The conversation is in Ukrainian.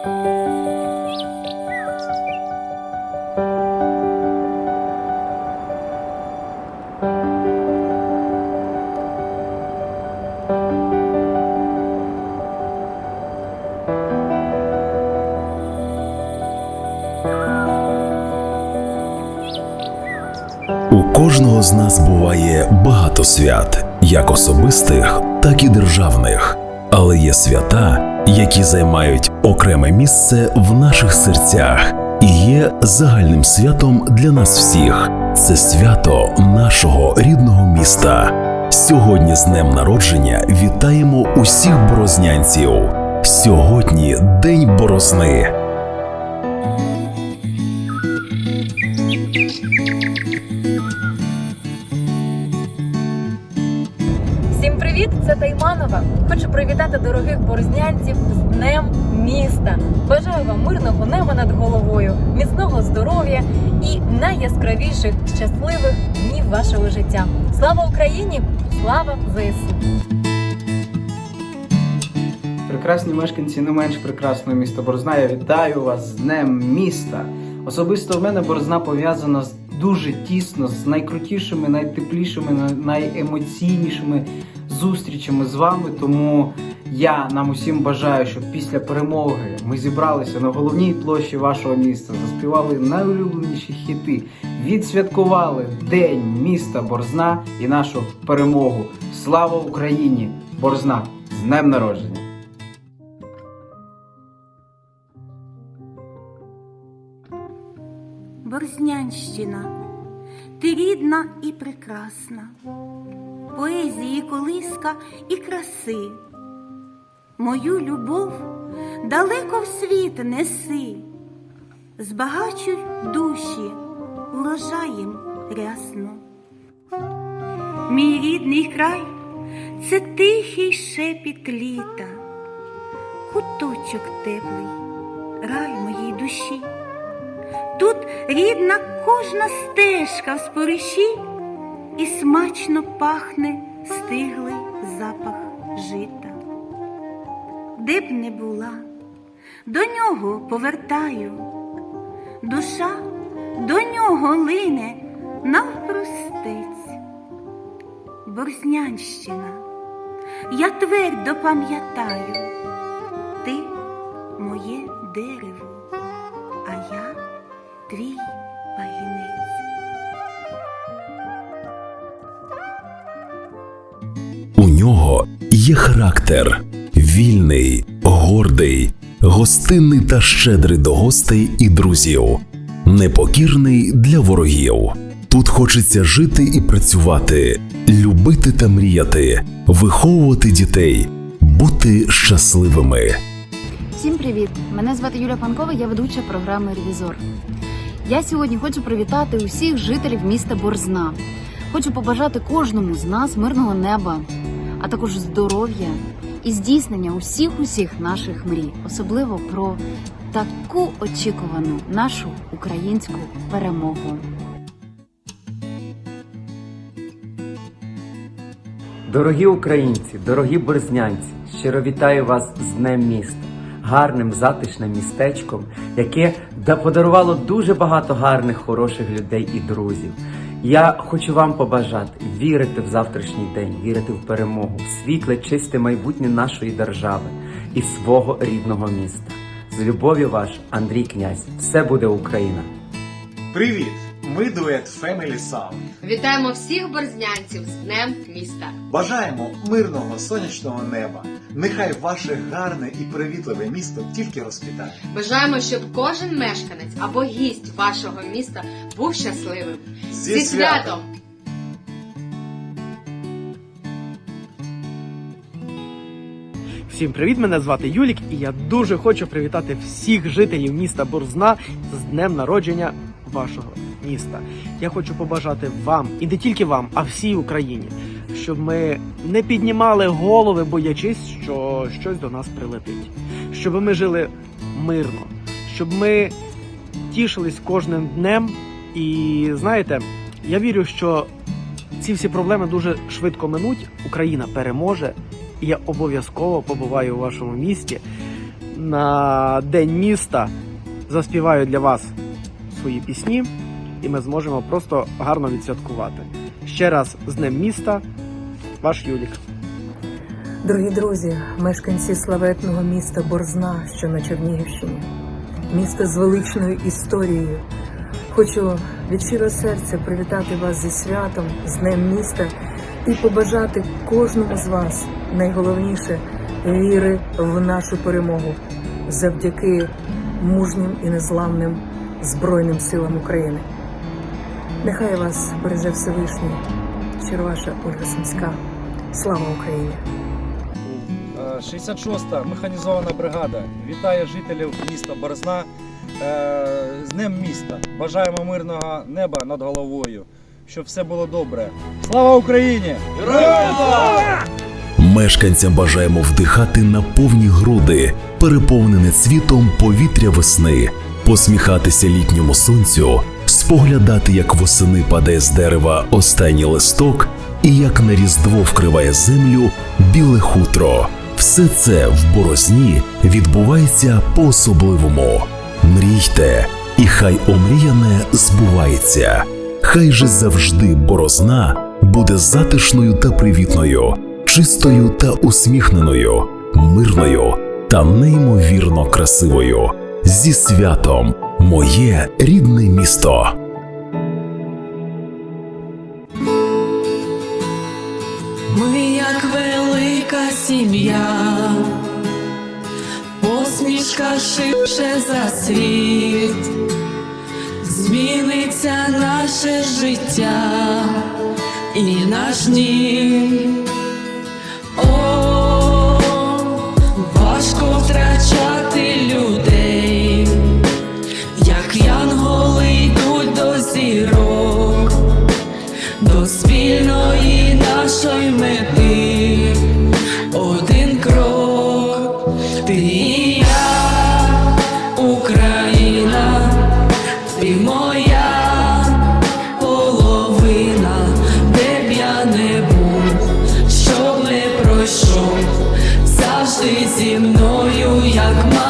У кожного з нас буває багато свят, як особистих, так і державних. Але є свята, які займають окреме місце в наших серцях і є загальним святом для нас всіх. Це свято нашого рідного міста. Сьогодні з днем народження вітаємо усіх борознянців. Сьогодні День Борозни. Це Тайманова. Хочу привітати дорогих борзнянців з Днем міста. Бажаю вам мирного неба над головою, міцного здоров'я і найяскравіших щасливих днів вашого життя. Слава Україні! Слава ЗСУ! Прекрасні мешканці не менш прекрасного міста Борзна. Я вітаю вас з Днем міста. Особисто в мене Борзна пов'язана з дуже тісно з найкрутішими, найтеплішими, найемоційнішими зустрічами з вами. Тому я нам усім бажаю, щоб після перемоги ми зібралися на головній площі вашого міста, заспівали найулюбленіші хіти, відсвяткували День міста Борзна і нашу перемогу. Слава Україні! Борзна! З днем народження! Борзнянщина, ти рідна і прекрасна, поезії колиска і краси. Мою любов далеко в світ неси, збагачуй душі урожаєм рясно. Мій рідний край це тихий шепіт літа, куточок теплий, рай моїй душі. Тут рідна кожна стежка в спориші і смачно пахне стиглий запах жита. Де б не була, до нього повертаю, душа до нього лине навпростець. Борзнянщина, я твердо пам'ятаю, ти моє дерево, а я твій пагінець. Є характер вільний, гордий, гостинний та щедрий до гостей і друзів, непокірний для ворогів. Тут хочеться жити і працювати, любити та мріяти, виховувати дітей, бути щасливими. Всім привіт! Мене звати Юля Панкова, я ведуча програми Ревізор. Я сьогодні хочу привітати усіх жителів міста Борзна. Хочу побажати кожному з нас мирного неба, а також здоров'я і здійснення усіх усіх наших мрій, особливо про таку очікувану нашу українську перемогу. Дорогі українці, дорогі борзнянці, щиро вітаю вас з Днем міста, гарним затишним містечком, яке да- подарувало дуже багато гарних, хороших людей і друзів. Я хочу вам побажати вірити в завтрашній день, вірити в перемогу, в світле, чисте майбутнє нашої держави і свого рідного міста. З любов'ю ваш Андрій Князь. Все буде Україна! Привіт! Ми дует Family Sound. Вітаємо всіх борзнянців з Днем міста. Бажаємо мирного сонячного неба. Нехай ваше гарне і привітливе місто тільки розквітає. Бажаємо, щоб кожен мешканець або гість вашого міста був щасливим. Зі святом! Всім привіт! Мене звати Юлік, і я дуже хочу привітати всіх жителів міста Борзна з днем народження вашого міста. Я хочу побажати вам і не тільки вам, а всій Україні, щоб ми не піднімали голови, боячись, що щось до нас прилетить, щоб ми жили мирно, щоб ми тішились кожним днем. І знаєте, я вірю, що ці всі проблеми дуже швидко минуть. Україна переможе. І я обов'язково побуваю у вашому місті на День міста заспіваю для вас свої пісні, і ми зможемо просто гарно відсвяткувати. Ще раз з Днем міста, ваш Юлік. Дорогі друзі, мешканці славетного міста Борзна, що на Чернігівщині, місто з величною історією. Хочу від щирого серця привітати вас зі святом, з Днем міста і побажати кожному з вас найголовніше віри в нашу перемогу завдяки мужнім і незламним Збройним силам України. Нехай вас береже Всевишній, щиро ваша Ольга Сумська. Слава Україні! Е, 66-та механізована бригада вітає жителів міста Борозна е, з Днем міста. Бажаємо мирного неба над головою, щоб все було добре. Слава Україні! Мешканцям бажаємо вдихати на повні груди, переповнене цвітом повітря весни, посміхатися літньому сонцю, споглядати, як восени падає з дерева останній листок, і як на різдво вкриває землю біле хутро. Все це в борозні відбувається по-особливому. Мрійте, і хай омріяне збувається. Хай же завжди борозна буде затишною та привітною, чистою та усміхненою, мирною та неймовірно красивою. Зі святом, моє рідне місто. Ми як велика сім'я, посмішка шибше за світ, зміниться наше життя і наш дім один крок, ти я, Україна, ти моя половина, де б я не був, що не пройшов, завжди зі мною, як мама.